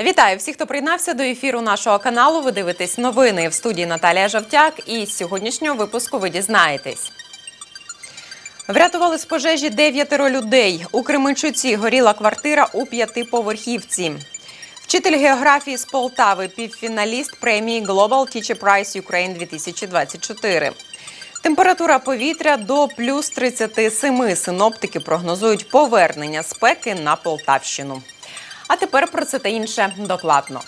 Вітаю всіх, хто приєднався до ефіру нашого каналу. Ви дивитесь новини в студії Наталія Жавтяк. І з сьогоднішнього випуску ви дізнаєтесь. Врятували з пожежі дев'ятеро людей. У Кременчуці горіла квартира у п'ятиповерхівці. Вчитель географії з Полтави, півфіналіст премії Global Teacher Prize Ukraine 2024. Температура повітря до плюс 37. Синоптики прогнозують повернення спеки на Полтавщину. А тепер про це та інше докладно.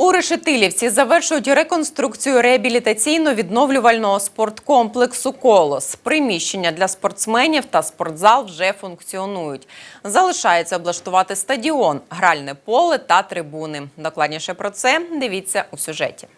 У Решетилівці завершують реконструкцію реабілітаційно-відновлювального спорткомплексу Колос. Приміщення для спортсменів та спортзал вже функціонують. Залишається облаштувати стадіон, гральне поле та трибуни. Докладніше про це дивіться у сюжеті.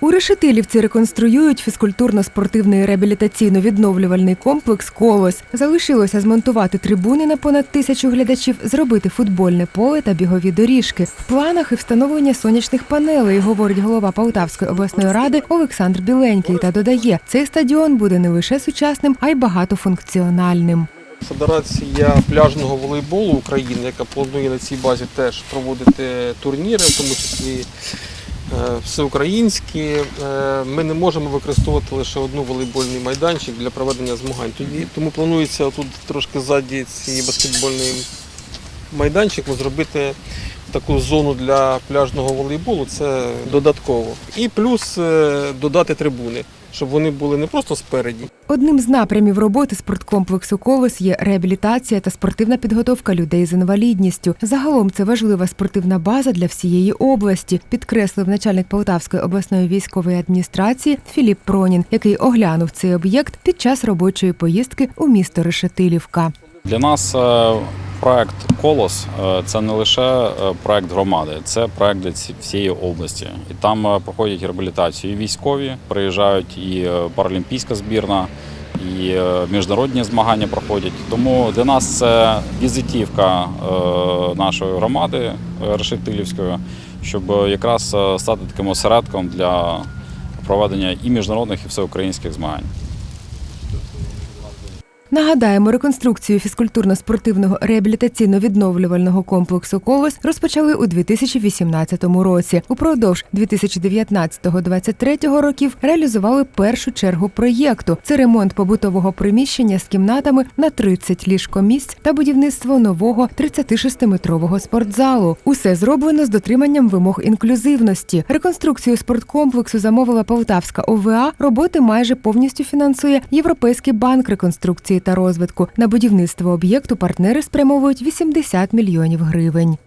У Решетилівці реконструюють фізкультурно-спортивний реабілітаційно-відновлювальний комплекс Колос. Залишилося змонтувати трибуни на понад тисячу глядачів, зробити футбольне поле та бігові доріжки. В планах і встановлення сонячних панелей, говорить голова Полтавської обласної ради Олександр Біленький. Та додає, цей стадіон буде не лише сучасним, а й багатофункціональним. Федерація пляжного волейболу України, яка планує на цій базі теж проводити турніри, в тому числі всеукраїнські. Е, Ми не можемо використовувати лише одну волейбольний майданчик для проведення змагань. Тоді тому планується тут трошки ззаді цієї баскетбольної майданчик зробити таку зону для пляжного волейболу. Це додатково. І плюс е, додати трибуни, щоб вони були не просто спереді, Одним з напрямів роботи спорткомплексу Колос є реабілітація та спортивна підготовка людей з інвалідністю. Загалом це важлива спортивна база для всієї області, підкреслив начальник Полтавської обласної військової адміністрації Філіп Пронін, який оглянув цей об'єкт під час робочої поїздки у місто Решетилівка. Для нас е, проект Колос е, це не лише е, проект громади, це проект всієї області. І там проходять реабілітацію військові, приїжджають і паралімпійська збірна, і міжнародні змагання проходять. Тому для нас це візитівка нашої громади Решетилівської, щоб якраз стати таким осередком для проведення і міжнародних, і всеукраїнських змагань. Нагадаємо, реконструкцію фізкультурно-спортивного реабілітаційно-відновлювального комплексу Колос розпочали у 2018 році. Упродовж 2019-2023 років реалізували першу чергу проєкту. Це ремонт побутового приміщення з кімнатами на 30 ліжкомісць та будівництво нового 36-метрового спортзалу. Усе зроблено з дотриманням вимог інклюзивності. Реконструкцію спорткомплексу замовила Полтавська ОВА. Роботи майже повністю фінансує Європейський банк реконструкції та розвитку. На будівництво об'єкту партнери спрямовують 80 мільйонів гривень.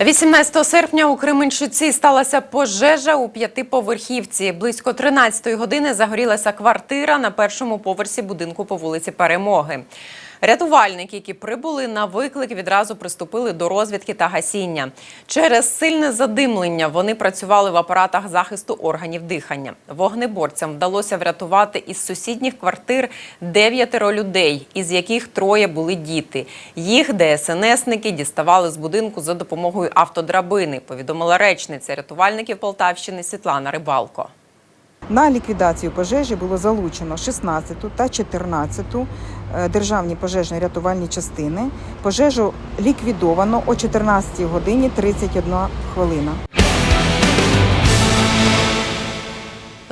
18 серпня у Кременчуці сталася пожежа у п'ятиповерхівці. Близько 13-ї години загорілася квартира на першому поверсі будинку по вулиці Перемоги. Рятувальники, які прибули на виклик, відразу приступили до розвідки та гасіння. Через сильне задимлення вони працювали в апаратах захисту органів дихання. Вогнеборцям вдалося врятувати із сусідніх квартир дев'ятеро людей, із яких троє були діти. Їх ДСНСники діставали з будинку за допомогою автодрабини. Повідомила речниця рятувальників Полтавщини Світлана Рибалко. На ліквідацію пожежі було залучено 16-ту та 14-ту е, державні пожежно-рятувальні частини. Пожежу ліквідовано о 14 годині 31 хвилина.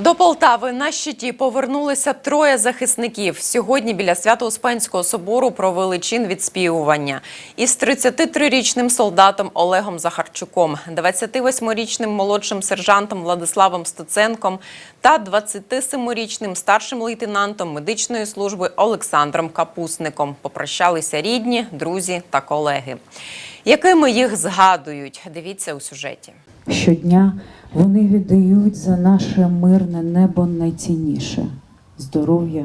До Полтави на щиті повернулися троє захисників. Сьогодні біля Свято-Успенського собору провели чин відспівування із 33-річним солдатом Олегом Захарчуком, 28-річним молодшим сержантом Владиславом Стеценком та 27-річним старшим лейтенантом медичної служби Олександром Капусником. Попрощалися рідні, друзі та колеги. Якими їх згадують? Дивіться у сюжеті. Щодня вони віддають за наше мирне небо найцінніше здоров'я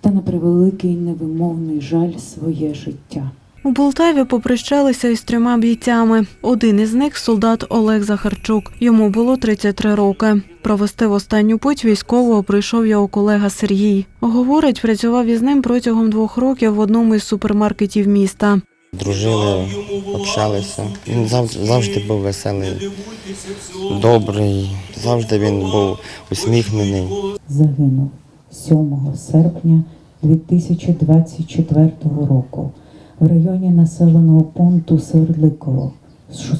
та на превеликий невимовний жаль своє життя. У Полтаві попрощалися із трьома бійцями. Один із них солдат Олег Захарчук. Йому було 33 роки. Провести в останню путь військового прийшов його колега Сергій. Говорить, працював із ним протягом двох років в одному із супермаркетів міста. Дружили, общалися. Він завжди, був веселий, добрий, завжди він був усміхнений. Загинув 7 серпня 2024 року в районі населеного пункту Свердликово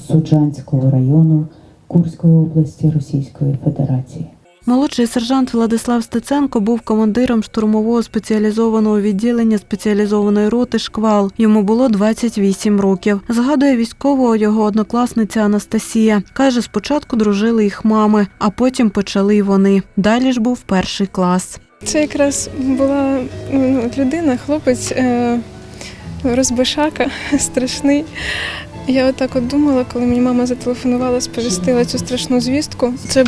Суджанського району Курської області Російської Федерації. Молодший сержант Владислав Стеценко був командиром штурмового спеціалізованого відділення спеціалізованої роти Шквал. Йому було 28 років. Згадує військового його однокласниця Анастасія. Каже, спочатку дружили їх мами, а потім почали й вони. Далі ж був перший клас. Це якраз була ну, людина, хлопець е, розбишака, страшний. Я отак от думала, коли мені мама зателефонувала, сповістила цю страшну звістку. Це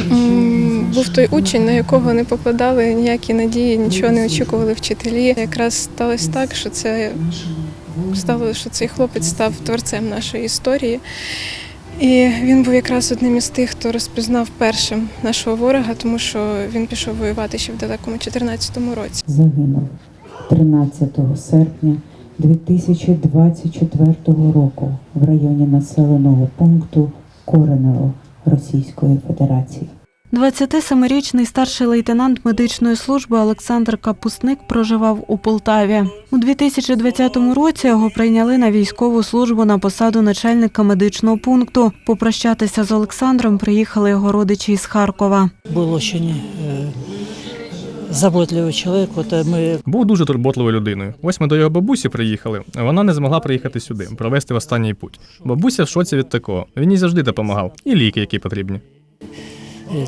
був той учень, на якого не покладали ніякі надії, нічого не очікували вчителі. Якраз сталося так, що це стало, що цей хлопець став творцем нашої історії. І він був якраз одним із тих, хто розпізнав першим нашого ворога, тому що він пішов воювати ще в далекому 14-му році. Загинув 13 серпня 2024 року в районі населеного пункту Коренево Російської Федерації. 27-річний старший лейтенант медичної служби Олександр Капусник проживав у Полтаві. У 2020 році його прийняли на військову службу на посаду начальника медичного пункту. Попрощатися з Олександром приїхали його родичі із Харкова. Був дуже е, заботливий чоловік. От е, ми Був дуже турботливою людиною. Ось ми до його бабусі приїхали. Вона не змогла приїхати сюди, провести в останній путь. Бабуся в шоці від такого. Він їй завжди допомагав. І ліки, які потрібні.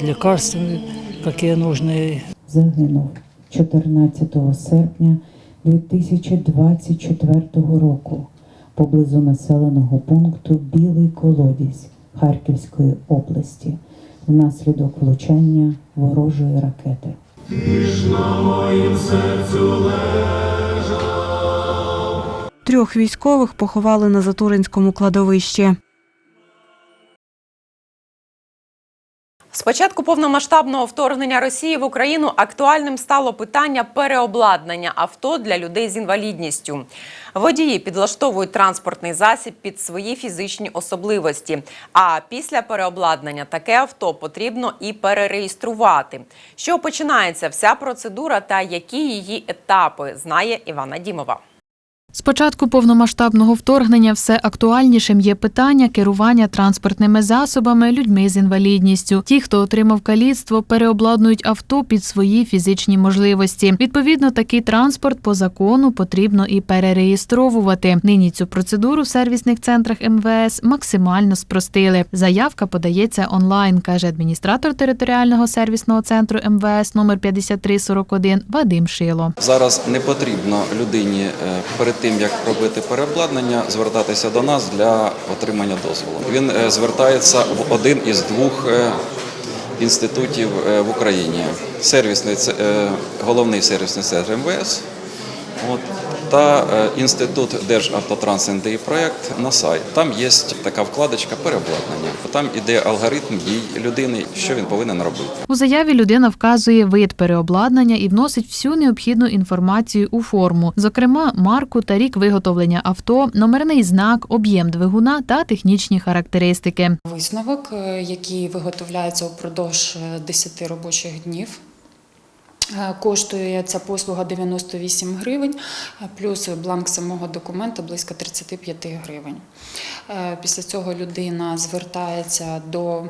лікарства, які нужні, Загинув 14 серпня 2024 року поблизу населеного пункту Білий Колодязь Харківської області внаслідок влучання ворожої ракети. Трьох військових поховали на Затуринському кладовищі. З початку повномасштабного вторгнення Росії в Україну актуальним стало питання переобладнання авто для людей з інвалідністю. Водії підлаштовують транспортний засіб під свої фізичні особливості. А після переобладнання таке авто потрібно і перереєструвати. Що починається вся процедура та які її етапи, знає Івана Дімова. З початку повномасштабного вторгнення все актуальнішим є питання керування транспортними засобами людьми з інвалідністю. Ті, хто отримав каліцтво, переобладнують авто під свої фізичні можливості. Відповідно, такий транспорт по закону потрібно і перереєстровувати. Нині цю процедуру в сервісних центрах МВС максимально спростили. Заявка подається онлайн, каже адміністратор територіального сервісного центру МВС номер 5341 Вадим Шило. Зараз не потрібно людині е, перед тим як робити переобладнання, звертатися до нас для отримання дозволу. Він е, звертається в один із двох е, інститутів е, в Україні: сервісний головний сервісний центр МВС. Та е, інститут Державтотранс НДІ проєкт на сайт. Там є така вкладочка переобладнання. Там іде алгоритм дій людини, що він повинен робити. У заяві людина вказує вид переобладнання і вносить всю необхідну інформацію у форму, зокрема марку та рік виготовлення авто, номерний знак, об'єм двигуна та технічні характеристики. Висновок, е, який виготовляється упродовж е, 10 робочих днів. Е, Коштує ця послуга 98 гривень, е, плюс бланк самого документа близько 35 гривень. Е, Після цього людина звертається до е,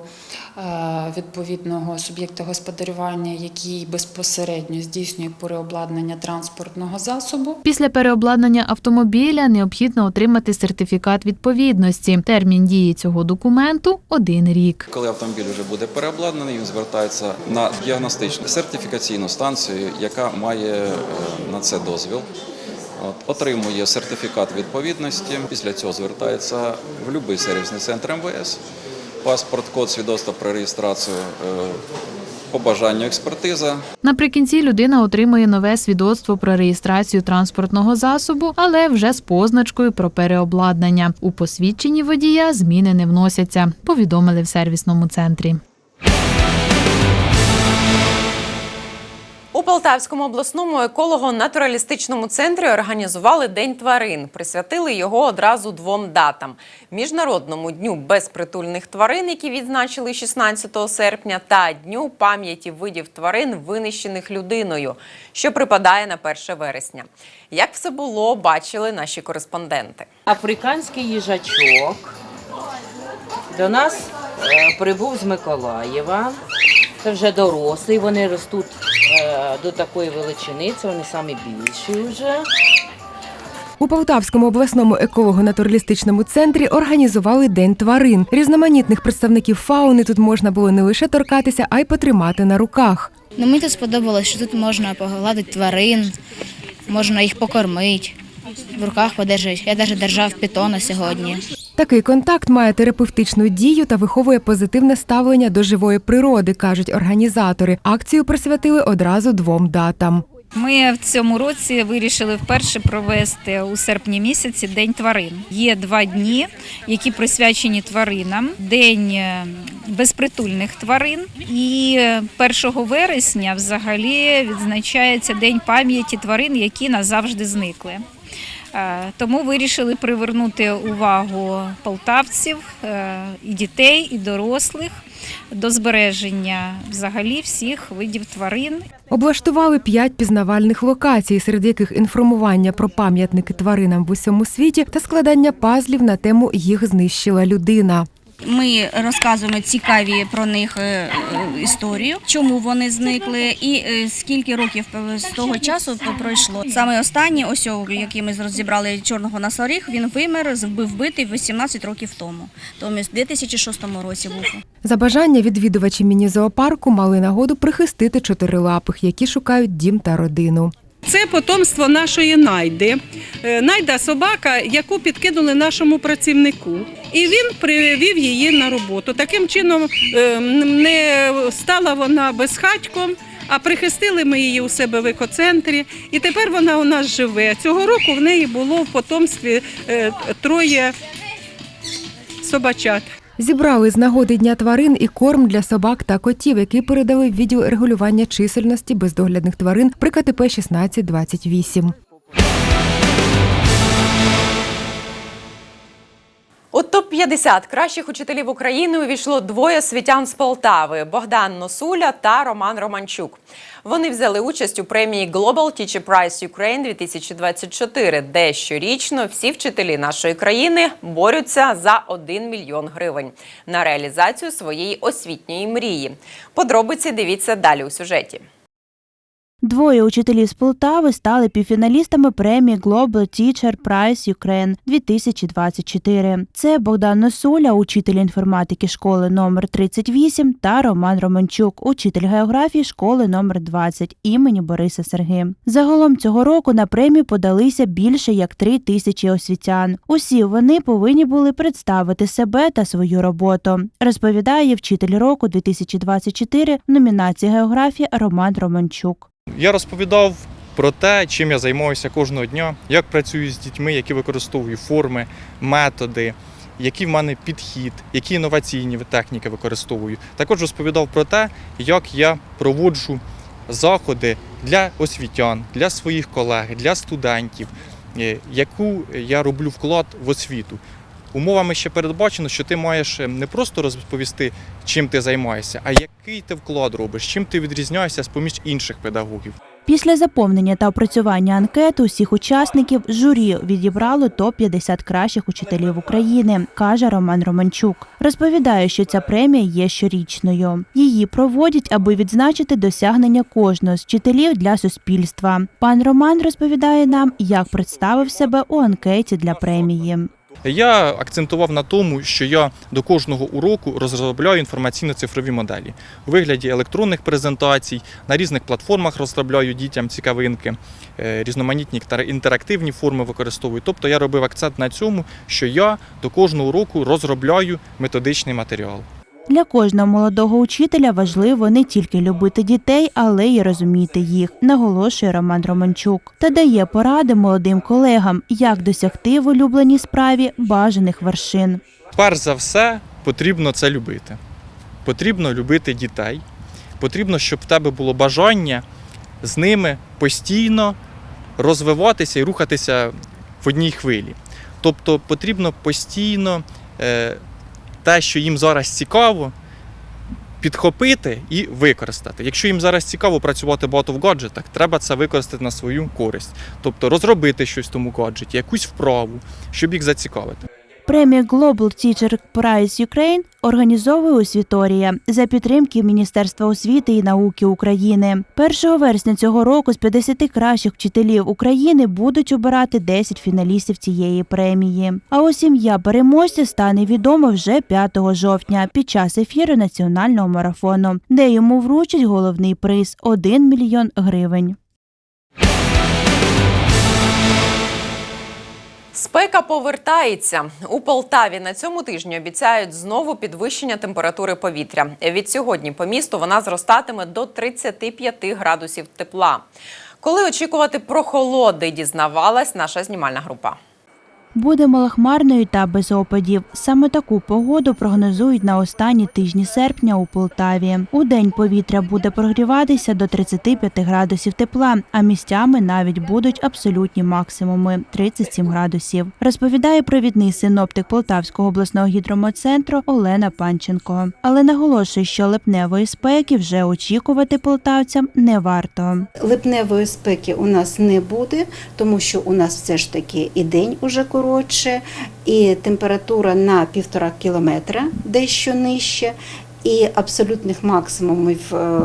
відповідного суб'єкта господарювання, який безпосередньо здійснює переобладнання транспортного засобу. Після переобладнання автомобіля необхідно отримати сертифікат відповідності. Термін дії цього документу один рік. Коли автомобіль вже буде переобладнаний, він звертається на діагностичну сертифікаційну станцію, яка має е, на це дозвіл. От, отримує сертифікат відповідності. Після цього звертається в будь-який сервісний центр МВС. Паспорт, код свідоцтва про реєстрацію, е, по бажанню експертиза. Наприкінці людина отримує нове свідоцтво про реєстрацію транспортного засобу, але вже з позначкою про переобладнання. У посвідченні водія зміни не вносяться. Повідомили в сервісному центрі. У Полтавському обласному еколого-натуралістичному центрі організували День тварин. Присвятили його одразу двом датам: міжнародному дню безпритульних тварин, які відзначили 16 серпня, та дню пам'яті видів тварин, винищених людиною, що припадає на 1 вересня. Як все було, бачили наші кореспонденти. Африканський їжачок до нас е, прибув з Миколаєва. Це вже дорослий, вони ростуть до такої величини, це вони самі більші вже. У Полтавському обласному еколого-натуралістичному центрі організували День тварин. Різноманітних представників фауни тут можна було не лише торкатися, а й потримати на руках. Ну, мені тут сподобалось, що тут можна погладити тварин, можна їх покормити, в руках подержати. Я навіть держав питона сьогодні. Такий контакт має терапевтичну дію та виховує позитивне ставлення до живої природи, кажуть організатори. Акцію присвятили одразу двом датам. Ми в цьому році вирішили вперше провести у серпні місяці День тварин. Є два дні, які присвячені тваринам: День е, безпритульних тварин. І 1 вересня взагалі відзначається День пам'яті тварин, які назавжди зникли. Е, Тому вирішили привернути увагу полтавців е, і дітей, і дорослих до збереження взагалі всіх видів тварин Облаштували п'ять пізнавальних локацій, серед яких інформування про пам'ятники тваринам в усьому світі та складання пазлів на тему їх знищила людина. Ми розказуємо цікаві про них е, е, історію, чому вони зникли, і е, скільки років з того часу пройшло. Саме останній, ось о, який ми розібрали чорного носоріг, він вимер, вбитий 18 років тому. Тому в 2006 році був. За бажання відвідувачі міні-зоопарку мали нагоду прихистити чотирилапих, які шукають дім та родину. Це потомство нашої найди. Е, Найда собака, яку підкинули нашому працівнику. І він привів її на роботу. Таким чином е, не стала вона безхатьком, а прихистили ми її у себе в екоцентрі. І тепер вона у нас живе. Цього року в неї було в потомстві е, троє собачат. Зібрали з нагоди Дня тварин і корм для собак та котів, який передали в відділ регулювання чисельності бездоглядних тварин при КТП 1628. У топ-50 кращих учителів України увійшло двоє освітян з Полтави – Богдан Носуля та Роман Романчук. Вони взяли участь у премії Global Teacher Prize Ukraine 2024, де щорічно всі вчителі нашої країни борються за 1 мільйон гривень на реалізацію своєї освітньої мрії. Подробиці дивіться далі у сюжеті. Двоє учителів з Полтави стали півфіналістами премії Global Teacher Prize Ukraine 2024. Це Богдан Носуля, учитель інформатики школи номер 38 та Роман Романчук, учитель географії школи номер 20 імені Бориса Серги. Загалом цього року на премію подалися більше як три тисячі освітян. Усі вони повинні були представити себе та свою роботу. Розповідає вчитель року 2024 в номінації географія Роман Романчук. Я розповідав про те, чим я займаюся кожного дня, як працюю з дітьми, які використовую форми, методи, який в мене підхід, які інноваційні техніки використовую. Також розповідав про те, як я проводжу заходи для освітян, для своїх колег, для студентів, е, яку я роблю вклад в освіту. Умовами ще передбачено, що ти маєш е, не просто розповісти, чим ти займаєшся, а який ти вклад робиш, чим ти відрізняєшся з поміж інших педагогів. Після заповнення та опрацювання анкети усіх учасників журі відібрало топ-50 кращих учителів України, каже Роман Романчук. Розповідає, що ця премія є щорічною. Її проводять, аби відзначити досягнення кожного з вчителів для суспільства. Пан Роман розповідає нам, як представив себе у анкеті для премії. Я акцентував на тому, що я до кожного уроку розробляю інформаційно-цифрові моделі у вигляді електронних презентацій, на різних платформах розробляю дітям цікавинки, е, різноманітні інтерактивні форми використовую. Тобто я робив акцент на цьому, що я до кожного уроку розробляю методичний матеріал. Для кожного молодого учителя важливо не тільки любити дітей, але й розуміти їх, наголошує Роман Романчук. Та дає поради молодим колегам, як досягти в улюбленій справі бажаних вершин. Перш за все, потрібно це любити. Потрібно любити дітей. Потрібно, щоб в тебе було бажання з ними постійно розвиватися і рухатися в одній хвилі. Тобто потрібно постійно е, те, що їм зараз цікаво, підхопити і використати. Якщо їм зараз цікаво працювати багато в гаджетах, треба це використати на свою користь. Тобто розробити щось в тому гаджеті, якусь вправу, щоб їх зацікавити. Премія Global Teacher Prize Ukraine організовує Освіторія за підтримки Міністерства освіти і науки України. 1 вересня цього року з 50 кращих вчителів України будуть обирати 10 фіналістів цієї премії. А ось ім'я переможця стане відомо вже 5 жовтня під час ефіру національного марафону, де йому вручать головний приз 1 мільйон гривень. Спека повертається у Полтаві. На цьому тижні обіцяють знову підвищення температури повітря. Від сьогодні по місту вона зростатиме до 35 градусів тепла. Коли очікувати прохолоди, дізнавалась наша знімальна група. Буде малохмарною та без опадів. Саме таку погоду прогнозують на останні тижні серпня у Полтаві. У день повітря буде прогріватися до 35 градусів тепла, а місцями навіть будуть абсолютні максимуми 37 градусів. Розповідає провідний синоптик Полтавського обласного гідрометцентру Олена Панченко. Але наголошує, що липневої спеки вже очікувати полтавцям не варто. Липневої спеки у нас не буде, тому що у нас все ж таки і день уже коротше, і температура на півтора кілометра дещо нижче. І абсолютних максимумів, е,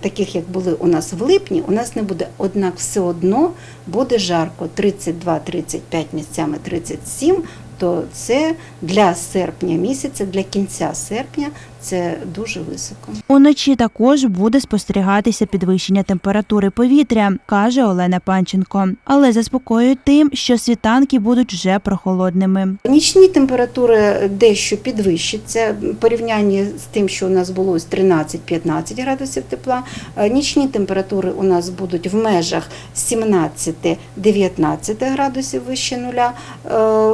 таких як були у нас в липні, у нас не буде. Однак все одно буде жарко 32-35 місцями 37, то це для серпня місяця, для кінця серпня це дуже високо. Уночі також буде спостерігатися підвищення температури повітря, каже Олена Панченко. Але заспокоює тим, що світанки будуть вже прохолодними. Нічні температури дещо підвищаться в порівнянні з тим, що у нас було 13-15 градусів тепла. Е, Нічні температури у нас будуть в межах 17-19 градусів вище нуля. Е,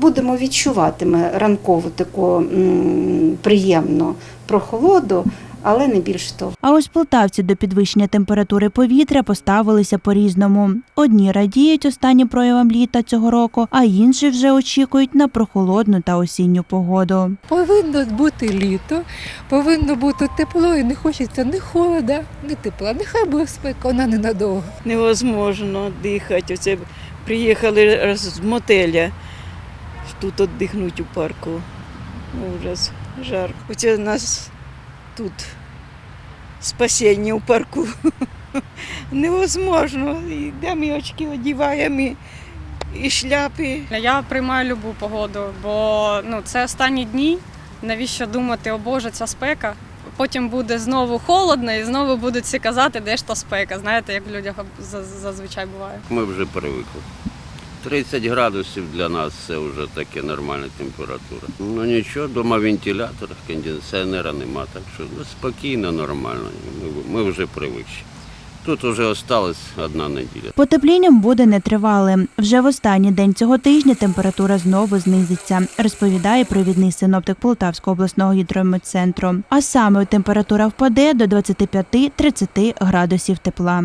Будемо відчувати ми ранкову таку м, приємну прохолоду, але не більш того. А ось полтавці до підвищення температури повітря поставилися по-різному. Одні радіють останнім проявам літа цього року, а інші вже очікують на прохолодну та осінню погоду. Повинно бути літо, повинно бути тепло і не хочеться ні холода, ні тепла. Нехай буде спека, вона ненадовго. невозможно дихати. Оце приїхали з мотеля. Тут віддихнуть у парку. Ужас, жарко. Оце у нас тут спасіння у парку. Невозможно. І ми очки одіваємо, і- і шляпи. Я приймаю любу погоду, бо ну це останні дні. Навіщо думати, о Боже, ця спека? Потім буде знову холодно, і знову будуть всі казати, де ж та спека. Знаєте, як в людях зазвичай буває. Ми вже привикли. 30 градусів для нас це вже таке нормальна температура. Ну нічого, дома вентилятор, кондиціонера нема, так що ну, спокійно, нормально. Ми, ми вже привикші. Тут вже осталась одна неділя. Потеплінням буде нетривалим. Вже в останній день цього тижня температура знову знизиться, розповідає провідний синоптик Полтавського обласного гідрометцентру. А саме температура впаде до 25-30 градусів тепла.